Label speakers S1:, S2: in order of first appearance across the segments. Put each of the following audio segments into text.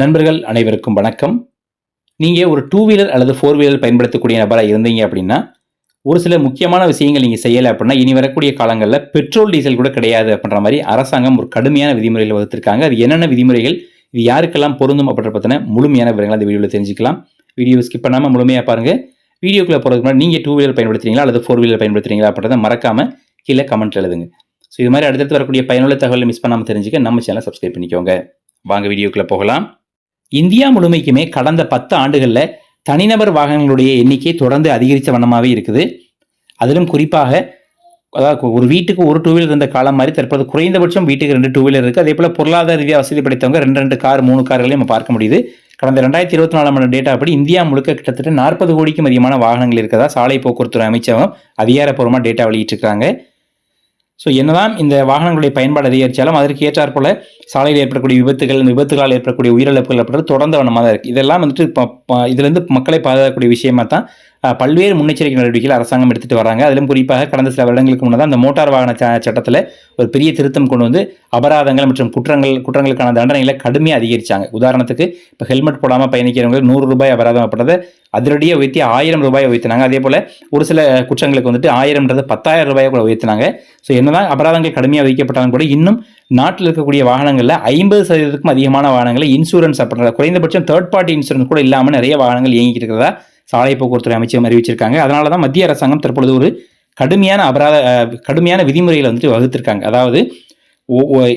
S1: நண்பர்கள் அனைவருக்கும் வணக்கம். நீங்கள் ஒரு டூ வீலர் அல்லது ஃபோர் வீலர் பயன்படுத்தக்கூடிய நபராக இருந்தீங்க அப்படின்னா ஒரு சில முக்கியமான விஷயங்கள் நீங்கள் செய்யலை அப்படின்னா இனி வரக்கூடிய காலங்களில் பெட்ரோல் டீசல் கூட கிடையாது அப்படின்ற மாதிரி அரசாங்கம் ஒரு கடுமையான விதிமுறைகள் வகுத்திருக்காங்க. அது என்னென்ன விதிமுறைகள் இது யாருக்கெல்லாம் பொருந்தும் அப்படின்ற பற்றின முழுமையான விவரங்கள் அந்த வீடியோவில் தெரிஞ்சுக்கலாம். வீடியோ ஸ்கிப் பண்ணாமல் முழுமையாக பாருங்கள் வீடியோக்குள்ளே போகிறதுக்கு முன்னாடி நீங்கள் டூ வீலர் பயன்படுத்துறீங்களா அல்லது ஃபோர் வீலர் பயன்படுத்துறீங்களா அப்படின்றத மறக்காமல் கீழே கமெண்ட் எழுதுங்க. ஸோ இது மாதிரி அடுத்தடுத்து வரக்கூடிய பயனுள்ள தகவலை மிஸ் பண்ணாமல் தெரிஞ்சுக்க நம்ம சேனலை சப்ஸ்கிரைப் பண்ணிக்கோங்க. வாங்க வீடியோக்குள்ளே போகலாம். இந்தியா முழுமைக்குமே கடந்த பத்து ஆண்டுகளில் தனிநபர் வாகனங்களுடைய எண்ணிக்கை தொடர்ந்து அதிகரித்த வண்ணமாகவே இருக்குது. அதிலும் குறிப்பாக அதாவது ஒரு வீட்டுக்கு ஒரு டூ வீலர் இருந்த காலம் மாதிரி தற்போது குறைந்தபட்சம் வீட்டுக்கு ரெண்டு டூ வீலர் இருக்குது அதே போல் பொருளாதார ரீதியாக வசதி படைத்தவங்க ரெண்டு ரெண்டு கார் மூணு கார்களையும் நம்ம பார்க்க முடியுது. கடந்த ரெண்டாயிரத்தி இருபத்தி நாலாம் ஆண்டு டேட்டா படி இந்தியா முழுக்க கிட்டத்தட்ட நாற்பது கோடிக்கும் அதிகமான வாகனங்கள் இருக்கதா சாலை போக்குவரத்துறை அமைச்சகம் அதிகாரப்பூர்வமாக டேட்டா வெளியிட்டிருக்காங்க. ஸோ என்னதான் இந்த வாகனங்களுடைய பயன்பாடு அதிகரித்தாலும் அதற்கு ஏற்றாற் போல சாலையில் ஏற்படக்கூடிய விபத்துகள் இந்த விபத்துகளால் ஏற்படக்கூடிய உயிரிழப்புகள் அப்படின்றது தொடர்ந்து வண்ணமாக தான் இருக்குது இதெல்லாம் வந்துட்டு ப- இதுலேருந்து மக்களை பாதுகாக்கக்கூடிய விஷயமா தான் பல்வேறு முன்னெச்சரிக்கை நடவடிக்கைகள் அரசாங்கம் எடுத்துகிட்டு வராங்க அதிலும் குறிப்பாக கடந்த சில வருடங்களுக்கு முன்னதாக அந்த மோட்டார் வாகன சட்டத்தில் ஒரு பெரிய திருத்தம் கொண்டு வந்து அபராதங்கள் மற்றும் குற்றங்கள் குற்றங்களுக்கான தண்டனைகளை கடுமையாக அதிகரிச்சாங்க. உதாரணத்துக்கு இப்போ ஹெல்மெட் போடாமல் பயணிக்கிறவங்க நூறு ரூபாய் அபராதம் அப்படின்றத அதிரடியாக உயர்த்தி ஆயிரம் ரூபாய் உயர்த்தினாங்க. அதே போல் ஒரு சில குற்றங்களுக்கு வந்துட்டு ஆயிரம்ன்றது பத்தாயிரம் ரூபாயை கூட உயர்த்தினாங்க. ஸோ என்னதான் அபராதங்கள் கடுமையாக விதிக்கப்பட்டாலும் கூட இன்னும் நாட்டில் இருக்கக்கூடிய வாகனங்களில் ஐம்பது சதவீதத்துக்கும் அதிகமான வாகனங்களை இன்சூரன்ஸ் அப்படின்ற குறைந்தபட்சம் தேர்ட் பார்ட்டி இன்சூரன்ஸ் கூட இல்லாமல் நிறைய வாகனங்கள் இயங்கிட்டு இருக்கிறதா சாலை போக்குவரத்துறை அமைச்சகம் அறிவிச்சிருக்காங்க அதனால தான் மத்திய அரசாங்கம் தற்பொழுது ஒரு கடுமையான அபராத கடுமையான விதிமுறைகளை வந்துட்டு வகுத்திருக்காங்க. அதாவது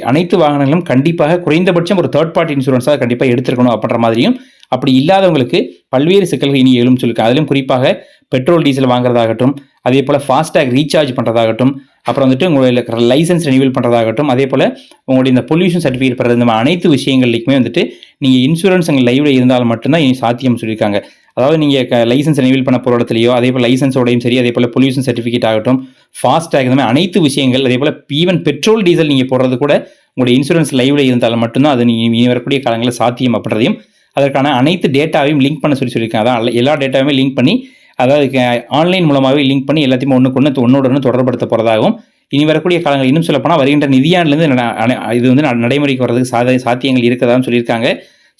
S1: அனைத்து வாகனங்களும் கண்டிப்பாக குறைந்தபட்சம் ஒரு தேர்ட் பார்ட்டி இன்சூரன்ஸாக கண்டிப்பாக எடுத்துருக்கணும் அப்படின்ற மாதிரியும் அப்படி இல்லாதவங்களுக்கு பல்வேறு சிக்கல்கள் இனி எழும் சொல்லியிருக்காங்க அதிலும் குறிப்பாக பெட்ரோல் டீசல் வாங்குறதாகட்டும் அதே போல் ஃபாஸ்டேக் ரீசார்ஜ் பண்ணுறதாகட்டும் அப்புறம் வந்துட்டு உங்களுடைய லைசன்ஸ் ரினியூவல் பண்ணுறதாகட்டும் அதே போல் உங்களுடைய இந்த பொல்யூஷன் சர்டிஃபிகேட் பெறது அனைத்து விஷயங்கள்லையுமே வந்துட்டு நீங்கள் இன்சூரன்ஸ் உங்கள் லைவில் இருந்தால் மட்டும்தான் இனி சாத்தியம் சொல்லியிருக்காங்க. அதாவது நீங்கள் லைசன்ஸ் ரினிவல் பண்ண போகிற இடத்துலையோ அதே போல் லைசன்ஸோடையும் சரி அதே போல் பொல்யூஷன் சர்டிஃபிகேட் ஆகட்டும் ஃபாஸ்டேக் இந்த மாதிரி அனைத்து விஷயங்கள் அதே போல் ஈவன் பெட்ரோல் டீசல் நீங்கள் போடுறது கூட உங்களுடைய இன்சூரன்ஸ் லைவில் இருந்தால் மட்டும்தான் அது நீங்கள் இனி வரக்கூடிய காலங்களில் சாத்தியம் அப்படின்றதையும் அதற்கான அனைத்து டேட்டாவையும் லிங்க் பண்ண சொல்லி சொல்லியிருக்காங்க. அதான் எல்லா டேட்டாவையும் லிங்க் பண்ணி அதாவது ஆன்லைன் மூலமாகவே லிங்க் பண்ணி எல்லாத்தையுமே ஒன்றுக்கு ஒன்று ஒன்னோட ஒன்று தொடர்படுத்த போகிறதாகவும் இனி வரக்கூடிய காலங்கள் இன்னும் சொல்லப்போனால் வருகின்ற நிதியாண்டிலேருந்து இது வந்து நடைமுறைக்கு வர்றதுக்கு சாத சாத்தியங்கள் இருக்கதான்னு சொல்லியிருக்காங்க.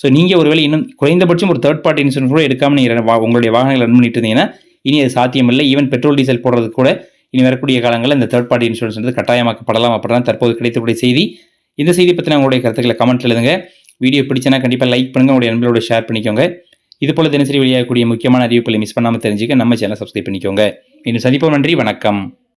S1: ஸோ நீங்கள் ஒருவேளை இன்னும் குறைந்தபட்சம் ஒரு தேர்ட் பார்ட்டி இன்சூரன்ஸ் கூட எடுக்காமல் நீங்கள் வா- உங்களுடைய வாகனங்கள் ரன் பண்ணிட்டு இருந்தீங்கன்னா இனி அது சாத்தியமில்லை. ஈவன் பெட்ரோல் டீசல் போடுறதுக்கு கூட இனி வரக்கூடிய காலங்களில் இந்த தேர்ட் பார்ட்டி இன்சூரன்ஸ் வந்து கட்டாயமாக்கப்படலாம். அப்படிதான் தற்போது கிடைத்தக்கூடிய செய்தி. இந்த செய்தி பற்றின உங்களுடைய கருத்துக்களை கமெண்ட் எழுதுங்க. வீடியோ பிடிச்சனா கண்டிப்பாக லைக் பண்ணுங்கள் உங்களுடைய நண்பர்களோட ஷேர் பண்ணிக்கோங்க. இது போல் தினசரி வெளியாகக்கூடிய முக்கியமான அறிவிப்புகளை மிஸ் பண்ணாமல் தெரிஞ்சுக்க நம்ம சேனல் சப்ஸ்கிரைப் பண்ணிக்கோங்க. இன்னும் சந்திப்போம். நன்றி. வணக்கம்.